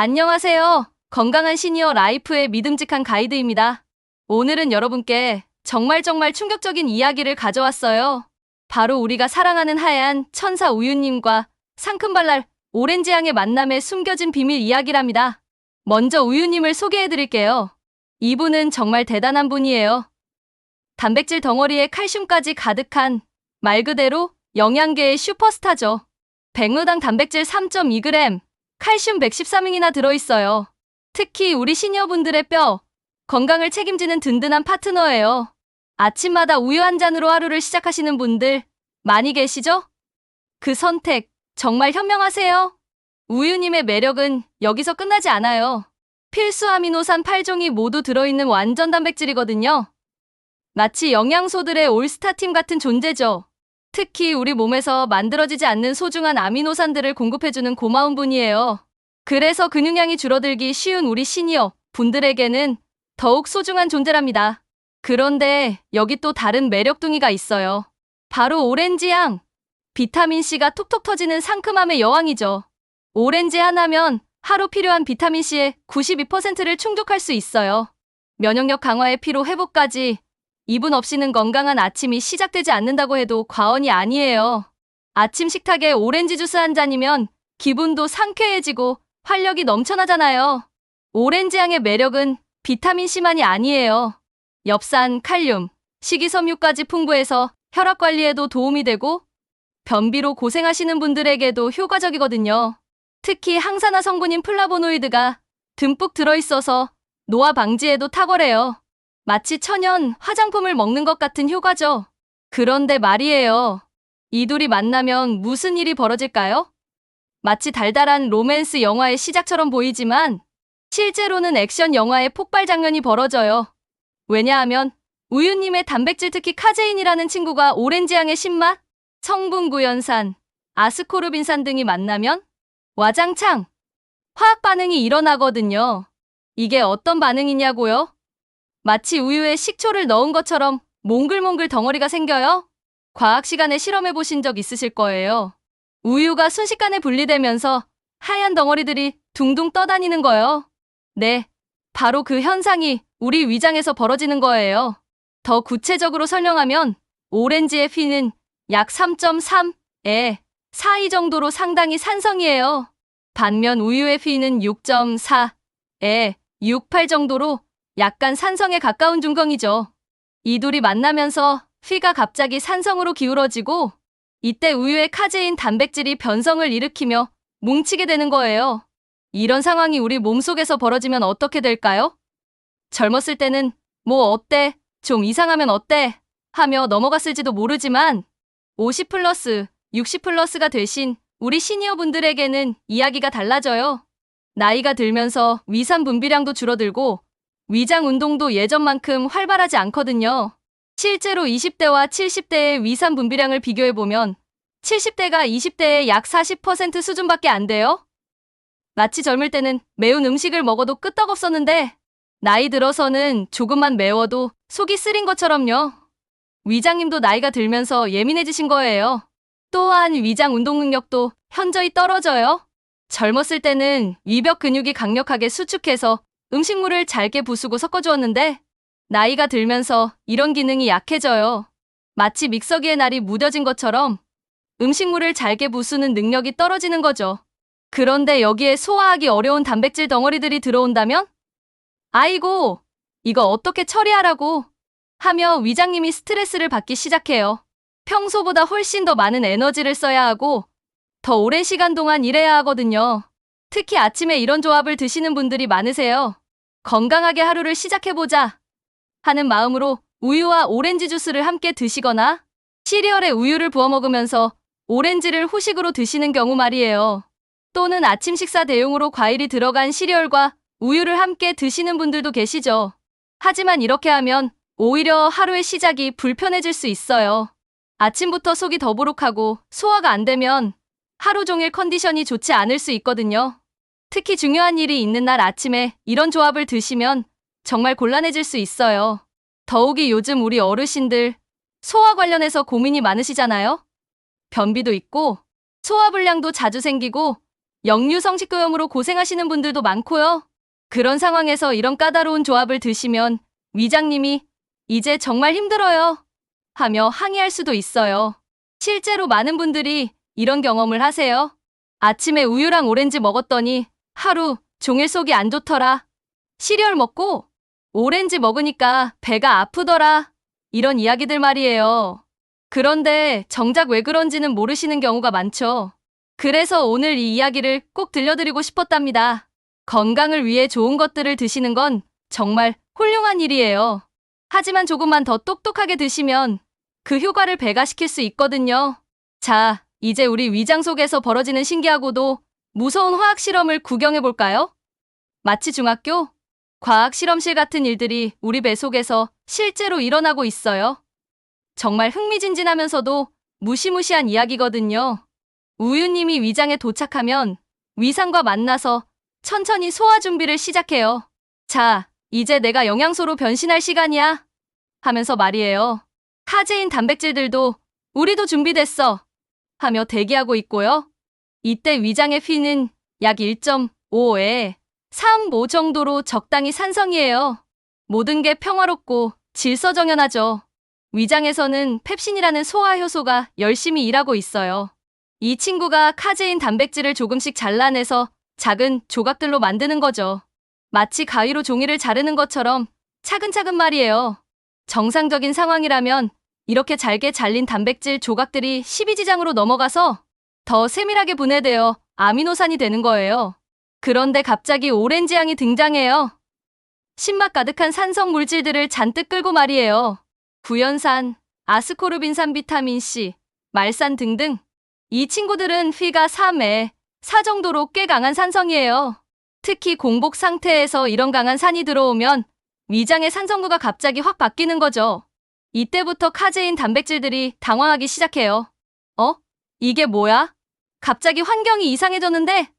안녕하세요. 건강한 시니어 라이프의 믿음직한 가이드입니다. 오늘은 여러분께 정말 정말 충격적인 이야기를 가져왔어요. 바로 우리가 사랑하는 하얀 천사 우유님과 상큼발랄 오렌지향의 만남에 숨겨진 비밀 이야기랍니다. 먼저 우유님을 소개해드릴게요. 이분은 정말 대단한 분이에요. 단백질 덩어리에 칼슘까지 가득한 말 그대로 영양계의 슈퍼스타죠. 백로당 단백질 3.2g, 칼슘 113mg나 들어있어요. 특히 우리 시니어분들의 뼈, 건강을 책임지는 든든한 파트너예요. 아침마다 우유 한 잔으로 하루를 시작하시는 분들 많이 계시죠? 그 선택 정말 현명하세요. 우유님의 매력은 여기서 끝나지 않아요. 필수 아미노산 8종이 모두 들어있는 완전 단백질이거든요. 마치 영양소들의 올스타팀 같은 존재죠. 특히 우리 몸에서 만들어지지 않는 소중한 아미노산들을 공급해주는 고마운 분이에요. 그래서 근육량이 줄어들기 쉬운 우리 시니어 분들에게는 더욱 소중한 존재랍니다. 그런데 여기 또 다른 매력둥이가 있어요. 바로 오렌지향. 비타민C가 톡톡 터지는 상큼함의 여왕이죠. 오렌지 하나면 하루 필요한 비타민C의 92%를 충족할 수 있어요. 면역력 강화에 피로 회복까지 이분 없이는 건강한 아침이 시작되지 않는다고 해도 과언이 아니에요. 아침 식탁에 오렌지 주스 한 잔이면 기분도 상쾌해지고 활력이 넘쳐나잖아요. 오렌지향의 매력은 비타민C만이 아니에요. 엽산, 칼륨, 식이섬유까지 풍부해서 혈압 관리에도 도움이 되고 변비로 고생하시는 분들에게도 효과적이거든요. 특히 항산화 성분인 플라보노이드가 듬뿍 들어있어서 노화 방지에도 탁월해요. 마치 천연 화장품을 먹는 것 같은 효과죠. 그런데 말이에요. 이 둘이 만나면 무슨 일이 벌어질까요? 마치 달달한 로맨스 영화의 시작처럼 보이지만 실제로는 액션 영화의 폭발 장면이 벌어져요. 왜냐하면 우유님의 단백질 특히 카제인이라는 친구가 오렌지향의 신맛, 성분 구연산, 아스코르빈산 등이 만나면 와장창 화학 반응이 일어나거든요. 이게 어떤 반응이냐고요? 마치 우유에 식초를 넣은 것처럼 몽글몽글 덩어리가 생겨요? 과학 시간에 실험해 보신 적 있으실 거예요. 우유가 순식간에 분리되면서 하얀 덩어리들이 둥둥 떠다니는 거요. 네, 바로 그 현상이 우리 위장에서 벌어지는 거예요. 더 구체적으로 설명하면 오렌지의 피는 약 3.3에 4이 정도로 상당히 산성이에요. 반면 우유의 피는 6.4에 68 정도로 약간 산성에 가까운 중성이죠. 이 둘이 만나면서 피가 갑자기 산성으로 기울어지고 이때 우유의 카제인 단백질이 변성을 일으키며 뭉치게 되는 거예요. 이런 상황이 우리 몸속에서 벌어지면 어떻게 될까요? 젊었을 때는 뭐 어때? 좀 이상하면 어때? 하며 넘어갔을지도 모르지만 50 플러스, 60 플러스가 되신 우리 시니어 분들에게는 이야기가 달라져요. 나이가 들면서 위산 분비량도 줄어들고 위장 운동도 예전만큼 활발하지 않거든요. 실제로 20대와 70대의 위산 분비량을 비교해보면 70대가 20대의 약 40% 수준밖에 안 돼요. 마치 젊을 때는 매운 음식을 먹어도 끄떡없었는데 나이 들어서는 조금만 매워도 속이 쓰린 것처럼요. 위장님도 나이가 들면서 예민해지신 거예요. 또한 위장 운동 능력도 현저히 떨어져요. 젊었을 때는 위벽 근육이 강력하게 수축해서 음식물을 잘게 부수고 섞어주었는데 나이가 들면서 이런 기능이 약해져요. 마치 믹서기의 날이 무뎌진 것처럼 음식물을 잘게 부수는 능력이 떨어지는 거죠. 그런데 여기에 소화하기 어려운 단백질 덩어리들이 들어온다면? 아이고, 이거 어떻게 처리하라고? 하며 위장님이 스트레스를 받기 시작해요. 평소보다 훨씬 더 많은 에너지를 써야 하고 더 오랜 시간 동안 일해야 하거든요. 특히 아침에 이런 조합을 드시는 분들이 많으세요. 건강하게 하루를 시작해보자 하는 마음으로 우유와 오렌지 주스를 함께 드시거나 시리얼에 우유를 부어 먹으면서 오렌지를 후식으로 드시는 경우 말이에요. 또는 아침 식사 대용으로 과일이 들어간 시리얼과 우유를 함께 드시는 분들도 계시죠. 하지만 이렇게 하면 오히려 하루의 시작이 불편해질 수 있어요. 아침부터 속이 더부룩하고 소화가 안 되면 하루 종일 컨디션이 좋지 않을 수 있거든요. 특히 중요한 일이 있는 날 아침에 이런 조합을 드시면 정말 곤란해질 수 있어요. 더욱이 요즘 우리 어르신들 소화 관련해서 고민이 많으시잖아요? 변비도 있고 소화불량도 자주 생기고 역류 성식도염으로 고생하시는 분들도 많고요. 그런 상황에서 이런 까다로운 조합을 드시면 위장님이 이제 정말 힘들어요. 하며 항의할 수도 있어요. 실제로 많은 분들이 이런 경험을 하세요. 아침에 우유랑 오렌지 먹었더니 하루 종일 속이 안 좋더라. 시리얼 먹고 오렌지 먹으니까 배가 아프더라. 이런 이야기들 말이에요. 그런데 정작 왜 그런지는 모르시는 경우가 많죠. 그래서 오늘 이 이야기를 꼭 들려드리고 싶었답니다. 건강을 위해 좋은 것들을 드시는 건 정말 훌륭한 일이에요. 하지만 조금만 더 똑똑하게 드시면 그 효과를 배가시킬 수 있거든요. 자, 이제 우리 위장 속에서 벌어지는 신기하고도 무서운 화학 실험을 구경해 볼까요? 마치 중학교 과학 실험실 같은 일들이 우리 배 속에서 실제로 일어나고 있어요. 정말 흥미진진하면서도 무시무시한 이야기거든요. 우유님이 위장에 도착하면 위상과 만나서 천천히 소화 준비를 시작해요. 자, 이제 내가 영양소로 변신할 시간이야. 하면서 말이에요. 카제인 단백질들도 우리도 준비됐어. 하며 대기하고 있고요. 이때 위장의 피는 약 1.5에 3, 5 정도로 적당히 산성이에요. 모든 게 평화롭고 질서정연하죠. 위장에서는 펩신이라는 소화 효소가 열심히 일하고 있어요. 이 친구가 카제인 단백질을 조금씩 잘라내서 작은 조각들로 만드는 거죠. 마치 가위로 종이를 자르는 것처럼 차근차근 말이에요. 정상적인 상황이라면 이렇게 잘게 잘린 단백질 조각들이 12지장으로 넘어가서 더 세밀하게 분해되어 아미노산이 되는 거예요. 그런데 갑자기 오렌지 향이 등장해요. 신맛 가득한 산성 물질들을 잔뜩 끌고 말이에요. 구연산, 아스코르빈산 비타민C, 말산 등등. 이 친구들은 피가 3에 4 정도로 꽤 강한 산성이에요. 특히 공복 상태에서 이런 강한 산이 들어오면 위장의 산성구가 갑자기 확 바뀌는 거죠. 이때부터 카제인 단백질들이 당황하기 시작해요. 어? 이게 뭐야? 갑자기 환경이 이상해졌는데?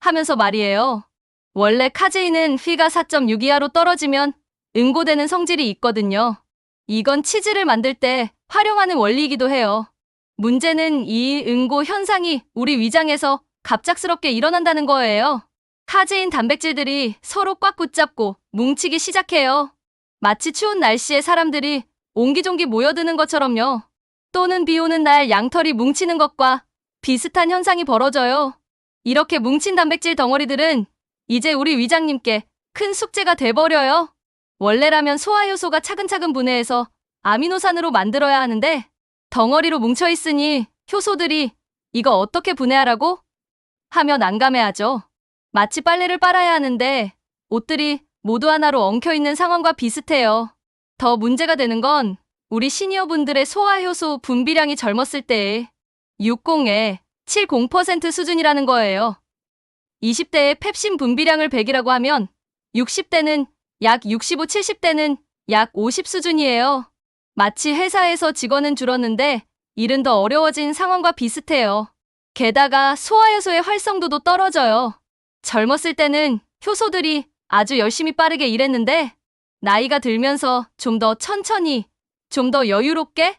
하면서 말이에요. 원래 카제인은 피가 4.6 이하로 떨어지면 응고되는 성질이 있거든요. 이건 치즈를 만들 때 활용하는 원리이기도 해요. 문제는 이 응고 현상이 우리 위장에서 갑작스럽게 일어난다는 거예요. 카제인 단백질들이 서로 꽉 붙잡고 뭉치기 시작해요. 마치 추운 날씨에 사람들이 옹기종기 모여드는 것처럼요. 또는 비 오는 날 양털이 뭉치는 것과 비슷한 현상이 벌어져요. 이렇게 뭉친 단백질 덩어리들은 이제 우리 위장님께 큰 숙제가 돼버려요. 원래라면 소화효소가 차근차근 분해해서 아미노산으로 만들어야 하는데 덩어리로 뭉쳐있으니 효소들이 이거 어떻게 분해하라고? 하며 난감해하죠. 마치 빨래를 빨아야 하는데 옷들이 모두 하나로 엉켜있는 상황과 비슷해요. 더 문제가 되는 건 우리 시니어분들의 소화효소 분비량이 젊었을 때의 60에 70% 수준이라는 거예요. 20대의 펩신 분비량을 100이라고 하면 60대는 약 65, 70대는 약 50 수준이에요. 마치 회사에서 직원은 줄었는데 일은 더 어려워진 상황과 비슷해요. 게다가 소화효소의 활성도도 떨어져요. 젊었을 때는 효소들이 아주 열심히 빠르게 일했는데 나이가 들면서 좀 더 천천히, 좀 더 여유롭게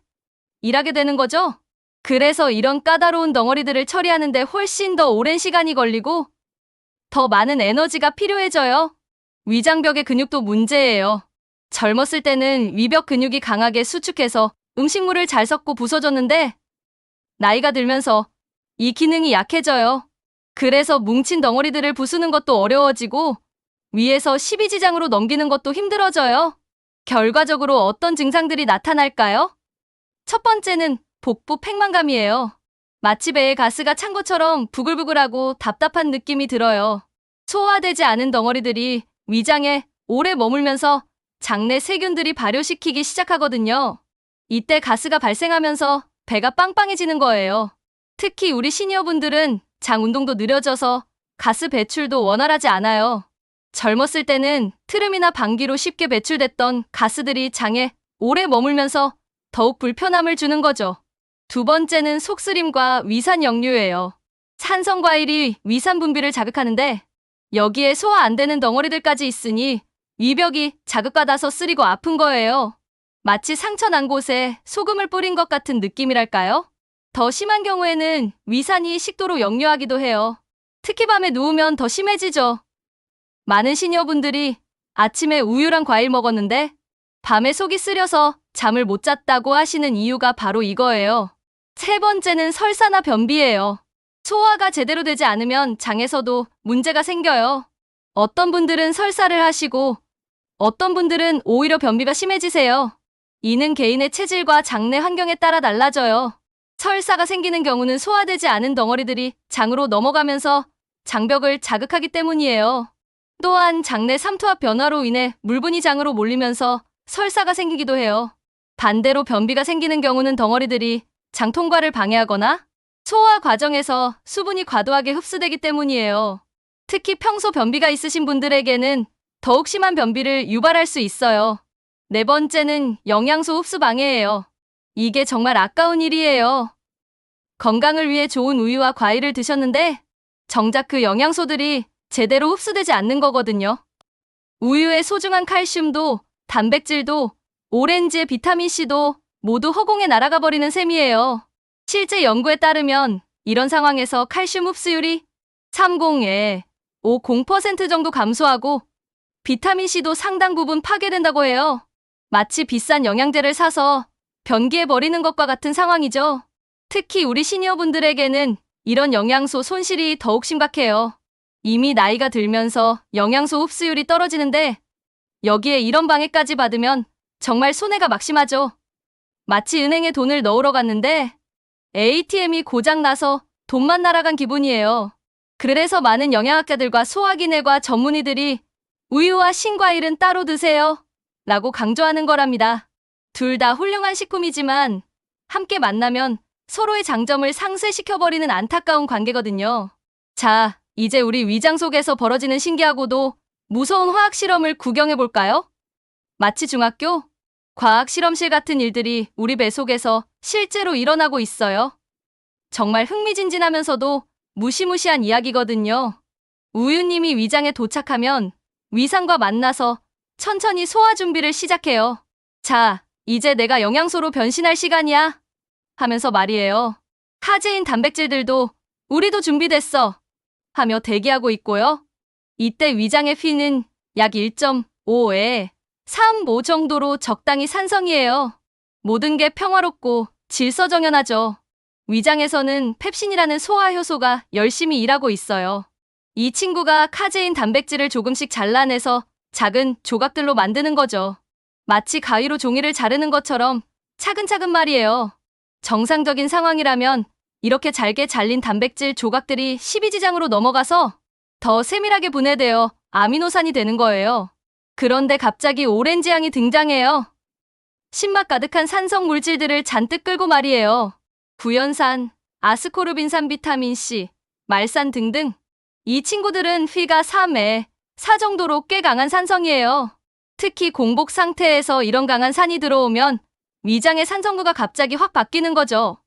일하게 되는 거죠. 그래서 이런 까다로운 덩어리들을 처리하는데 훨씬 더 오랜 시간이 걸리고 더 많은 에너지가 필요해져요. 위장벽의 근육도 문제예요. 젊었을 때는 위벽 근육이 강하게 수축해서 음식물을 잘 섞고 부서졌는데 나이가 들면서 이 기능이 약해져요. 그래서 뭉친 덩어리들을 부수는 것도 어려워지고 위에서 12지장으로 넘기는 것도 힘들어져요. 결과적으로 어떤 증상들이 나타날까요? 첫 번째는 복부 팽만감이에요. 마치 배에 가스가 찬 것처럼 부글부글하고 답답한 느낌이 들어요. 소화되지 않은 덩어리들이 위장에 오래 머물면서 장내 세균들이 발효시키기 시작하거든요. 이때 가스가 발생하면서 배가 빵빵해지는 거예요. 특히 우리 시니어분들은 장 운동도 느려져서 가스 배출도 원활하지 않아요. 젊었을 때는 트름이나 방귀로 쉽게 배출됐던 가스들이 장에 오래 머물면서 더욱 불편함을 주는 거죠. 두 번째는 속쓰림과 위산 역류예요. 산성 과일이 위산 분비를 자극하는데 여기에 소화 안 되는 덩어리들까지 있으니 위벽이 자극받아서 쓰리고 아픈 거예요. 마치 상처 난 곳에 소금을 뿌린 것 같은 느낌이랄까요? 더 심한 경우에는 위산이 식도로 역류하기도 해요. 특히 밤에 누우면 더 심해지죠. 많은 시니어분들이 아침에 우유랑 과일 먹었는데 밤에 속이 쓰려서 잠을 못 잤다고 하시는 이유가 바로 이거예요. 세 번째는 설사나 변비예요. 소화가 제대로 되지 않으면 장에서도 문제가 생겨요. 어떤 분들은 설사를 하시고 어떤 분들은 오히려 변비가 심해지세요. 이는 개인의 체질과 장내 환경에 따라 달라져요. 설사가 생기는 경우는 소화되지 않은 덩어리들이 장으로 넘어가면서 장벽을 자극하기 때문이에요. 또한 장내 삼투압 변화로 인해 물분이 장으로 몰리면서 설사가 생기기도 해요. 반대로 변비가 생기는 경우는 덩어리들이 장 통과를 방해하거나 소화 과정에서 수분이 과도하게 흡수되기 때문이에요. 특히 평소 변비가 있으신 분들에게는 더욱 심한 변비를 유발할 수 있어요. 네 번째는 영양소 흡수 방해예요. 이게 정말 아까운 일이에요. 건강을 위해 좋은 우유와 과일을 드셨는데 정작 그 영양소들이 제대로 흡수되지 않는 거거든요. 우유의 소중한 칼슘도 단백질도 오렌지의 비타민C도 모두 허공에 날아가 버리는 셈이에요. 실제 연구에 따르면 이런 상황에서 칼슘 흡수율이 30에 50% 정도 감소하고 비타민C도 상당 부분 파괴된다고 해요. 마치 비싼 영양제를 사서 변기에 버리는 것과 같은 상황이죠. 특히 우리 시니어분들에게는 이런 영양소 손실이 더욱 심각해요. 이미 나이가 들면서 영양소 흡수율이 떨어지는데 여기에 이런 방해까지 받으면 정말 손해가 막심하죠. 마치 은행에 돈을 넣으러 갔는데 ATM이 고장나서 돈만 날아간 기분이에요. 그래서 많은 영양학자들과 소화기내과 전문의들이 우유와 신과일은 따로 드세요. 라고 강조하는 거랍니다. 둘 다 훌륭한 식품이지만 함께 만나면 서로의 장점을 상쇄시켜버리는 안타까운 관계거든요. 자, 이제 우리 위장 속에서 벌어지는 신기하고도 무서운 화학 실험을 구경해 볼까요? 마치 중학교 과학 실험실 같은 일들이 우리 배 속에서 실제로 일어나고 있어요. 정말 흥미진진하면서도 무시무시한 이야기거든요. 우유님이 위장에 도착하면 위상과 만나서 천천히 소화 준비를 시작해요. 자, 이제 내가 영양소로 변신할 시간이야. 하면서 말이에요. 카제인 단백질들도 우리도 준비됐어. 하며 대기하고 있고요. 이때 위장의 피는 약 1.5에 3, 5 정도로 적당히 산성이에요. 모든 게 평화롭고 질서정연하죠. 위장에서는 펩신이라는 소화 효소가 열심히 일하고 있어요. 이 친구가 카제인 단백질을 조금씩 잘라내서 작은 조각들로 만드는 거죠. 마치 가위로 종이를 자르는 것처럼 차근차근 말이에요. 정상적인 상황이라면 이렇게 잘게 잘린 단백질 조각들이 12지장으로 넘어가서 더 세밀하게 분해되어 아미노산이 되는 거예요. 그런데 갑자기 오렌지 향이 등장해요. 신맛 가득한 산성 물질들을 잔뜩 끌고 말이에요. 구연산, 아스코르빈산 비타민C, 말산 등등. 이 친구들은 휘가 3에 4 정도로 꽤 강한 산성이에요. 특히 공복 상태에서 이런 강한 산이 들어오면 위장의 산성구가 갑자기 확 바뀌는 거죠.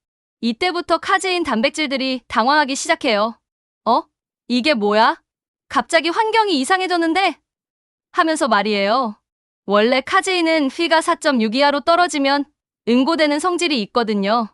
이때부터 카제인 단백질들이 당황하기 시작해요. 어? 이게 뭐야? 갑자기 환경이 이상해졌는데? 하면서 말이에요. 원래 카제인은 휘가 4.6 이하로 떨어지면 응고되는 성질이 있거든요.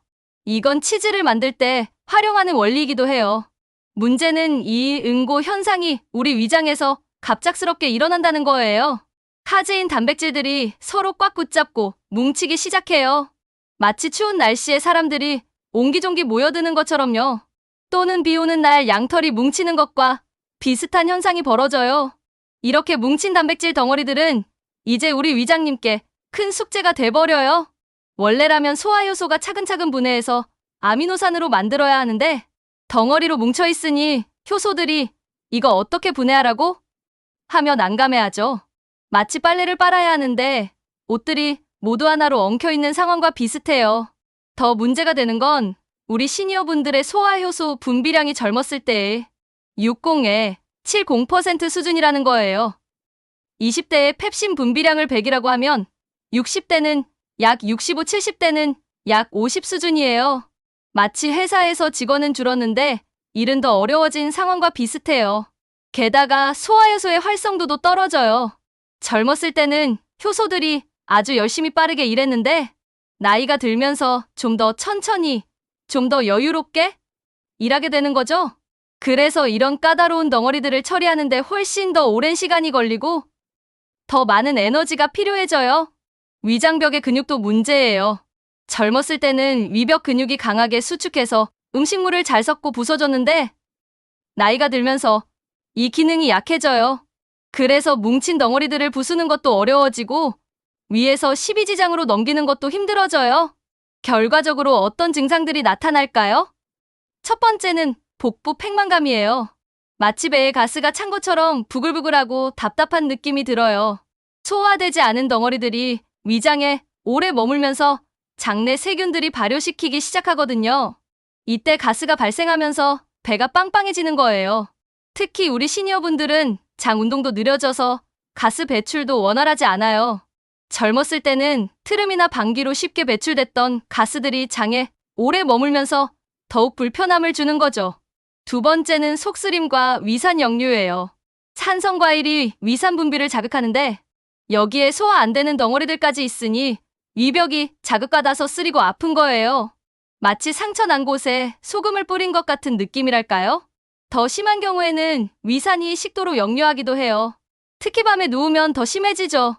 이건 치즈를 만들 때 활용하는 원리이기도 해요. 문제는 이 응고 현상이 우리 위장에서 갑작스럽게 일어난다는 거예요. 카제인 단백질들이 서로 꽉 붙잡고 뭉치기 시작해요. 마치 추운 날씨에 사람들이 옹기종기 모여드는 것처럼요. 또는 비 오는 날 양털이 뭉치는 것과 비슷한 현상이 벌어져요. 이렇게 뭉친 단백질 덩어리들은 이제 우리 위장님께 큰 숙제가 돼버려요. 원래라면 소화효소가 차근차근 분해해서 아미노산으로 만들어야 하는데 덩어리로 뭉쳐있으니 효소들이 이거 어떻게 분해하라고? 하며 난감해하죠. 마치 빨래를 빨아야 하는데 옷들이 모두 하나로 엉켜있는 상황과 비슷해요. 더 문제가 되는 건 우리 시니어분들의 소화효소 분비량이 젊었을 때의 60에 70% 수준이라는 거예요. 20대의 펩신 분비량을 100이라고 하면 60대는 약 65, 70대는 약 50 수준이에요. 마치 회사에서 직원은 줄었는데 일은 더 어려워진 상황과 비슷해요. 게다가 소화효소의 활성도도 떨어져요. 젊었을 때는 효소들이 아주 열심히 빠르게 일했는데 나이가 들면서 좀 더 천천히, 좀 더 여유롭게 일하게 되는 거죠. 그래서 이런 까다로운 덩어리들을 처리하는데 훨씬 더 오랜 시간이 걸리고 더 많은 에너지가 필요해져요. 위장벽의 근육도 문제예요. 젊었을 때는 위벽 근육이 강하게 수축해서 음식물을 잘 섞고 부서졌는데 나이가 들면서 이 기능이 약해져요. 그래서 뭉친 덩어리들을 부수는 것도 어려워지고 위에서 12지장으로 넘기는 것도 힘들어져요. 결과적으로 어떤 증상들이 나타날까요? 첫 번째는 복부 팽만감이에요. 마치 배에 가스가 찬 것처럼 부글부글하고 답답한 느낌이 들어요. 소화되지 않은 덩어리들이 위장에 오래 머물면서 장내 세균들이 발효시키기 시작하거든요. 이때 가스가 발생하면서 배가 빵빵해지는 거예요. 특히 우리 시니어분들은 장 운동도 느려져서 가스 배출도 원활하지 않아요. 젊었을 때는 트름이나 방귀로 쉽게 배출됐던 가스들이 장에 오래 머물면서 더욱 불편함을 주는 거죠. 두 번째는 속쓰림과 위산 역류예요. 산성 과일이 위산 분비를 자극하는데 여기에 소화 안 되는 덩어리들까지 있으니 위벽이 자극받아서 쓰리고 아픈 거예요. 마치 상처 난 곳에 소금을 뿌린 것 같은 느낌이랄까요? 더 심한 경우에는 위산이 식도로 역류하기도 해요. 특히 밤에 누우면 더 심해지죠.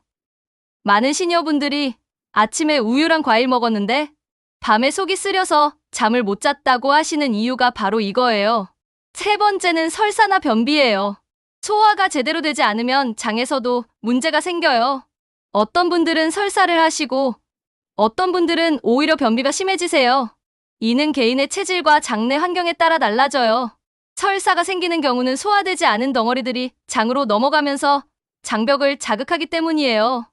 많은 시니어분들이 아침에 우유랑 과일 먹었는데 밤에 속이 쓰려서 잠을 못 잤다고 하시는 이유가 바로 이거예요. 세 번째는 설사나 변비예요. 소화가 제대로 되지 않으면 장에서도 문제가 생겨요. 어떤 분들은 설사를 하시고 어떤 분들은 오히려 변비가 심해지세요. 이는 개인의 체질과 장내 환경에 따라 달라져요. 설사가 생기는 경우는 소화되지 않은 덩어리들이 장으로 넘어가면서 장벽을 자극하기 때문이에요.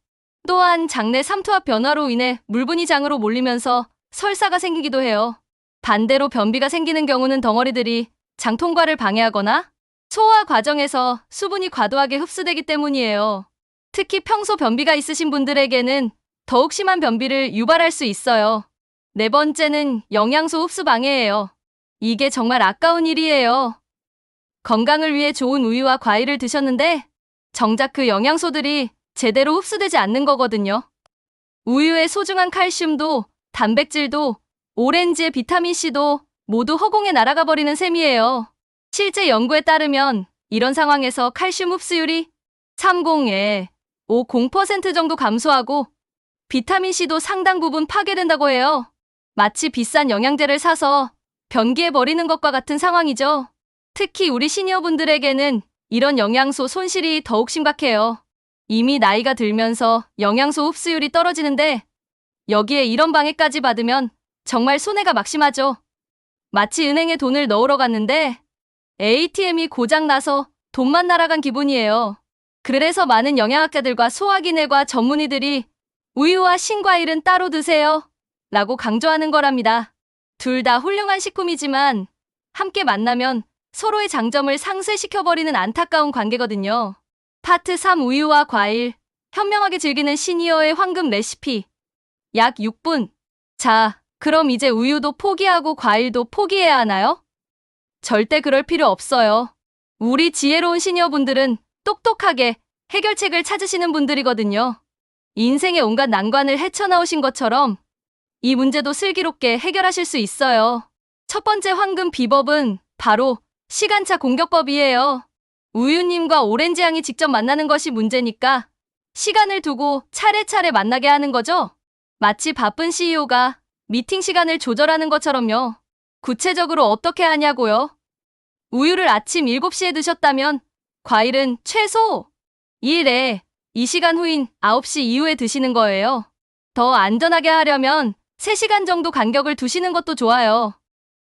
또한 장내 삼투압 변화로 인해 물분이 장으로 몰리면서 설사가 생기기도 해요. 반대로 변비가 생기는 경우는 덩어리들이 장 통과를 방해하거나 소화 과정에서 수분이 과도하게 흡수되기 때문이에요. 특히 평소 변비가 있으신 분들에게는 더욱 심한 변비를 유발할 수 있어요. 네 번째는 영양소 흡수 방해예요. 이게 정말 아까운 일이에요. 건강을 위해 좋은 우유와 과일을 드셨는데 정작 그 영양소들이 제대로 흡수되지 않는 거거든요. 우유의 소중한 칼슘도 단백질도 오렌지의 비타민C도 모두 허공에 날아가 버리는 셈이에요. 실제 연구에 따르면 이런 상황에서 칼슘 흡수율이 30에 50% 정도 감소하고 비타민C도 상당 부분 파괴된다고 해요. 마치 비싼 영양제를 사서 변기에 버리는 것과 같은 상황이죠. 특히 우리 시니어분들에게는 이런 영양소 손실이 더욱 심각해요. 이미 나이가 들면서 영양소 흡수율이 떨어지는데 여기에 이런 방해까지 받으면 정말 손해가 막심하죠. 마치 은행에 돈을 넣으러 갔는데 ATM이 고장 나서 돈만 날아간 기분이에요. 그래서 많은 영양학자들과 소화기내과 전문의들이 우유와 신과일은 따로 드세요. 라고 강조하는 거랍니다. 둘 다 훌륭한 식품이지만 함께 만나면 서로의 장점을 상쇄시켜버리는 안타까운 관계거든요. 파트 3 우유와 과일. 현명하게 즐기는 시니어의 황금 레시피. 약 6분. 자, 그럼 이제 우유도 포기하고 과일도 포기해야 하나요? 절대 그럴 필요 없어요. 우리 지혜로운 시니어분들은 똑똑하게 해결책을 찾으시는 분들이거든요. 인생의 온갖 난관을 헤쳐나오신 것처럼 이 문제도 슬기롭게 해결하실 수 있어요. 첫 번째 황금 비법은 바로 시간차 공격법이에요. 우유님과 오렌지 양이 직접 만나는 것이 문제니까 시간을 두고 차례차례 만나게 하는 거죠? 마치 바쁜 CEO가 미팅 시간을 조절하는 것처럼요. 구체적으로 어떻게 하냐고요? 우유를 아침 7시에 드셨다면 과일은 최소 1에 이 시간 후인 9시 이후에 드시는 거예요. 더 안전하게 하려면 3시간 정도 간격을 두시는 것도 좋아요.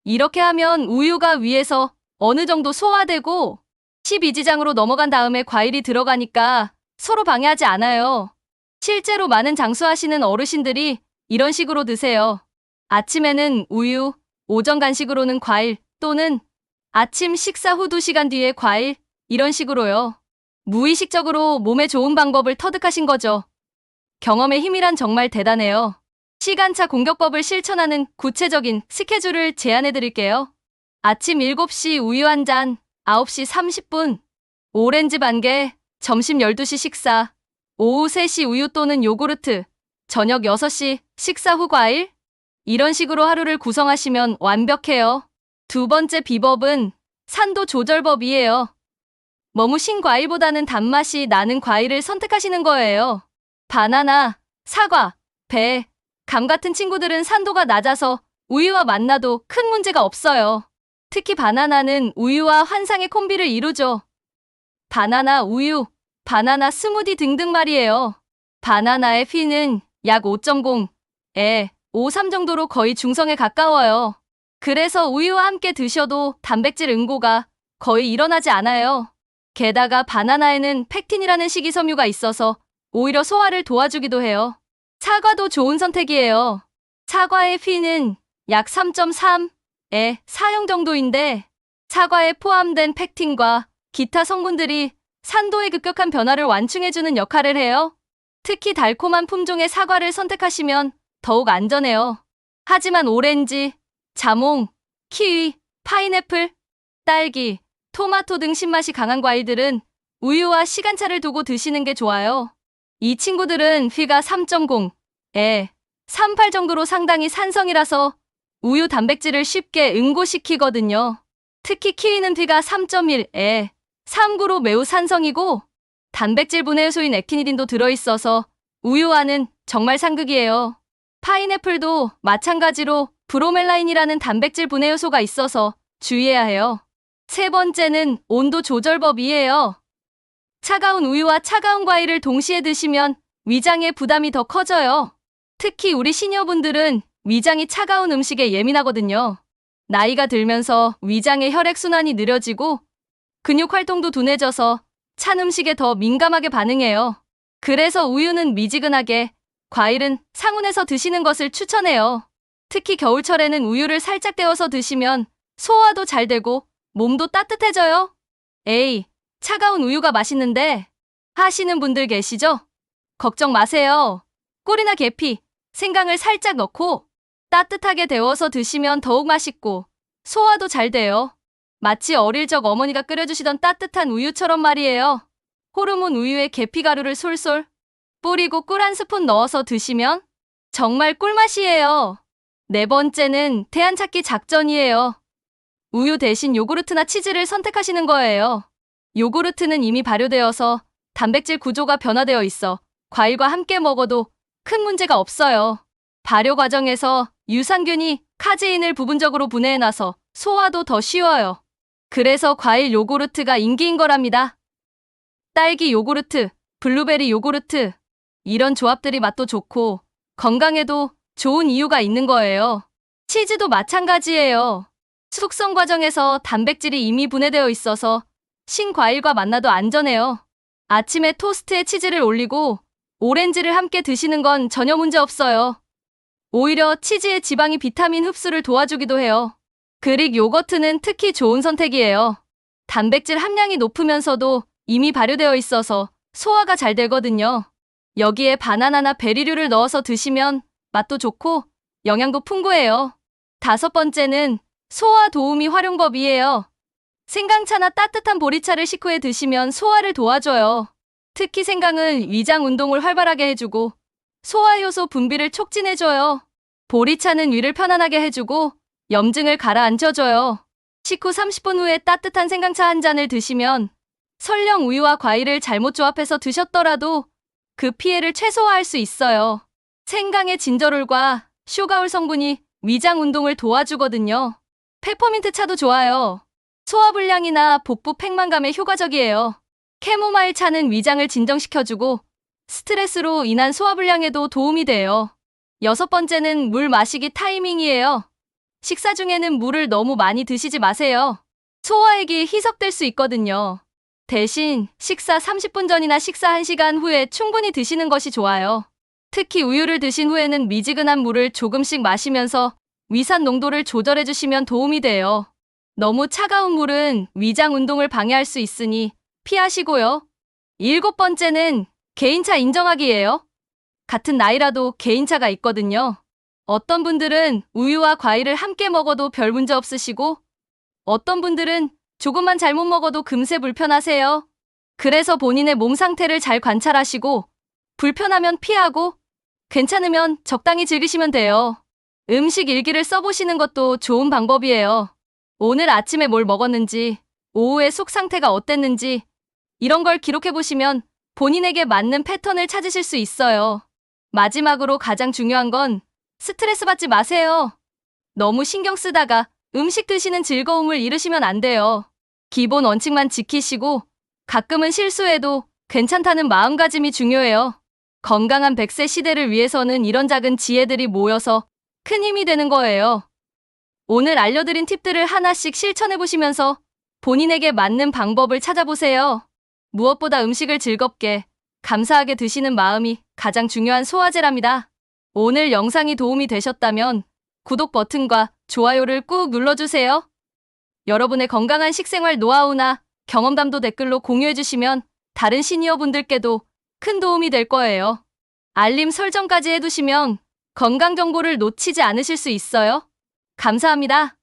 이렇게 하면 우유가 위에서 어느 정도 소화되고 12지장으로 넘어간 다음에 과일이 들어가니까 서로 방해하지 않아요. 실제로 많은 장수하시는 어르신들이 이런 식으로 드세요. 아침에는 우유, 오전 간식으로는 과일 또는 아침 식사 후 2시간 뒤에 과일 이런 식으로요. 무의식적으로 몸에 좋은 방법을 터득하신 거죠. 경험의 힘이란 정말 대단해요. 시간차 공격법을 실천하는 구체적인 스케줄을 제안해 드릴게요. 아침 7시 우유 한 잔, 9시 30분, 오렌지 반 개, 점심 12시 식사, 오후 3시 우유 또는 요구르트, 저녁 6시 식사 후 과일? 이런 식으로 하루를 구성하시면 완벽해요. 두 번째 비법은 산도 조절법이에요. 너무 신 과일보다는 단맛이 나는 과일을 선택하시는 거예요. 바나나, 사과, 배, 감 같은 친구들은 산도가 낮아서 우유와 만나도 큰 문제가 없어요. 특히 바나나는 우유와 환상의 콤비를 이루죠. 바나나 우유, 바나나 스무디 등등 말이에요. 바나나의 피는 약 5.0에 53 정도로 거의 중성에 가까워요. 그래서 우유와 함께 드셔도 단백질 응고가 거의 일어나지 않아요. 게다가 바나나에는 팩틴이라는 식이섬유가 있어서 오히려 소화를 도와주기도 해요. 사과도 좋은 선택이에요. 사과의 피는 약 3.3에 4형 정도인데 사과에 포함된 팩틴과 기타 성분들이 산도의 급격한 변화를 완충해주는 역할을 해요. 특히 달콤한 품종의 사과를 선택하시면 더욱 안전해요. 하지만 오렌지, 자몽, 키위, 파인애플, 딸기, 토마토 등 신맛이 강한 과일들은 우유와 시간차를 두고 드시는 게 좋아요. 이 친구들은 휘가 3.0 에 38 정도로 상당히 산성이라서 우유 단백질을 쉽게 응고시키거든요. 특히 키위는 휘가 3.1 에 3구로 매우 산성이고 단백질 분해 요소인 액티니딘도 들어있어서 우유와는 정말 상극이에요. 파인애플도 마찬가지로 브로멜라인이라는 단백질 분해 요소가 있어서 주의해야 해요. 세 번째는 온도 조절법이에요. 차가운 우유와 차가운 과일을 동시에 드시면 위장에 부담이 더 커져요. 특히 우리 시니어분들은 위장이 차가운 음식에 예민하거든요. 나이가 들면서 위장의 혈액순환이 느려지고 근육 활동도 둔해져서 찬 음식에 더 민감하게 반응해요. 그래서 우유는 미지근하게, 과일은 상온에서 드시는 것을 추천해요. 특히 겨울철에는 우유를 살짝 데워서 드시면 소화도 잘 되고 몸도 따뜻해져요. 에이, 차가운 우유가 맛있는데 하시는 분들 계시죠? 걱정 마세요. 꿀이나 계피, 생강을 살짝 넣고 따뜻하게 데워서 드시면 더욱 맛있고 소화도 잘 돼요. 마치 어릴 적 어머니가 끓여주시던 따뜻한 우유처럼 말이에요. 호르몬 우유에 계피 가루를 솔솔 뿌리고 꿀 한 스푼 넣어서 드시면 정말 꿀맛이에요. 네 번째는 태안 찾기 작전이에요. 우유 대신 요구르트나 치즈를 선택하시는 거예요. 요구르트는 이미 발효되어서 단백질 구조가 변화되어 있어 과일과 함께 먹어도 큰 문제가 없어요. 발효 과정에서 유산균이 카제인을 부분적으로 분해해놔서 소화도 더 쉬워요. 그래서 과일 요구르트가 인기인 거랍니다. 딸기 요구르트, 블루베리 요구르트, 이런 조합들이 맛도 좋고 건강에도 좋은 이유가 있는 거예요. 치즈도 마찬가지예요. 숙성 과정에서 단백질이 이미 분해되어 있어서 신과일과 만나도 안전해요. 아침에 토스트에 치즈를 올리고 오렌지를 함께 드시는 건 전혀 문제 없어요. 오히려 치즈의 지방이 비타민 흡수를 도와주기도 해요. 그릭 요거트는 특히 좋은 선택이에요. 단백질 함량이 높으면서도 이미 발효되어 있어서 소화가 잘 되거든요. 여기에 바나나나 베리류를 넣어서 드시면 맛도 좋고 영양도 풍부해요. 다섯 번째는 소화 도우미 활용법이에요. 생강차나 따뜻한 보리차를 식후에 드시면 소화를 도와줘요. 특히 생강은 위장 운동을 활발하게 해주고 소화 효소 분비를 촉진해줘요. 보리차는 위를 편안하게 해주고 염증을 가라앉혀줘요. 식후 30분 후에 따뜻한 생강차 한 잔을 드시면 설령 우유와 과일을 잘못 조합해서 드셨더라도 그 피해를 최소화할 수 있어요. 생강의 진저롤과 슈가올 성분이 위장 운동을 도와주거든요. 페퍼민트 차도 좋아요. 소화불량이나 복부 팽만감에 효과적이에요. 캐모마일 차는 위장을 진정시켜주고 스트레스로 인한 소화불량에도 도움이 돼요. 여섯 번째는 물 마시기 타이밍이에요. 식사 중에는 물을 너무 많이 드시지 마세요. 소화액이 희석될 수 있거든요. 대신 식사 30분 전이나 식사 1시간 후에 충분히 드시는 것이 좋아요. 특히 우유를 드신 후에는 미지근한 물을 조금씩 마시면서 위산 농도를 조절해 주시면 도움이 돼요. 너무 차가운 물은 위장 운동을 방해할 수 있으니 피하시고요. 일곱 번째는 개인차 인정하기예요. 같은 나이라도 개인차가 있거든요. 어떤 분들은 우유와 과일을 함께 먹어도 별 문제 없으시고 어떤 분들은 조금만 잘못 먹어도 금세 불편하세요. 그래서 본인의 몸 상태를 잘 관찰하시고 불편하면 피하고 괜찮으면 적당히 즐기시면 돼요. 음식 일기를 써보시는 것도 좋은 방법이에요. 오늘 아침에 뭘 먹었는지, 오후에 속 상태가 어땠는지, 이런 걸 기록해 보시면 본인에게 맞는 패턴을 찾으실 수 있어요. 마지막으로 가장 중요한 건 스트레스 받지 마세요. 너무 신경 쓰다가 음식 드시는 즐거움을 잃으시면 안 돼요. 기본 원칙만 지키시고 가끔은 실수해도 괜찮다는 마음가짐이 중요해요. 건강한 100세 시대를 위해서는 이런 작은 지혜들이 모여서 큰 힘이 되는 거예요. 오늘 알려드린 팁들을 하나씩 실천해 보시면서 본인에게 맞는 방법을 찾아보세요. 무엇보다 음식을 즐겁게, 감사하게 드시는 마음이 가장 중요한 소화제랍니다. 오늘 영상이 도움이 되셨다면 구독 버튼과 좋아요를 꾹 눌러주세요. 여러분의 건강한 식생활 노하우나 경험담도 댓글로 공유해주시면 다른 시니어분들께도 큰 도움이 될 거예요. 알림 설정까지 해두시면 건강 정보를 놓치지 않으실 수 있어요. 감사합니다.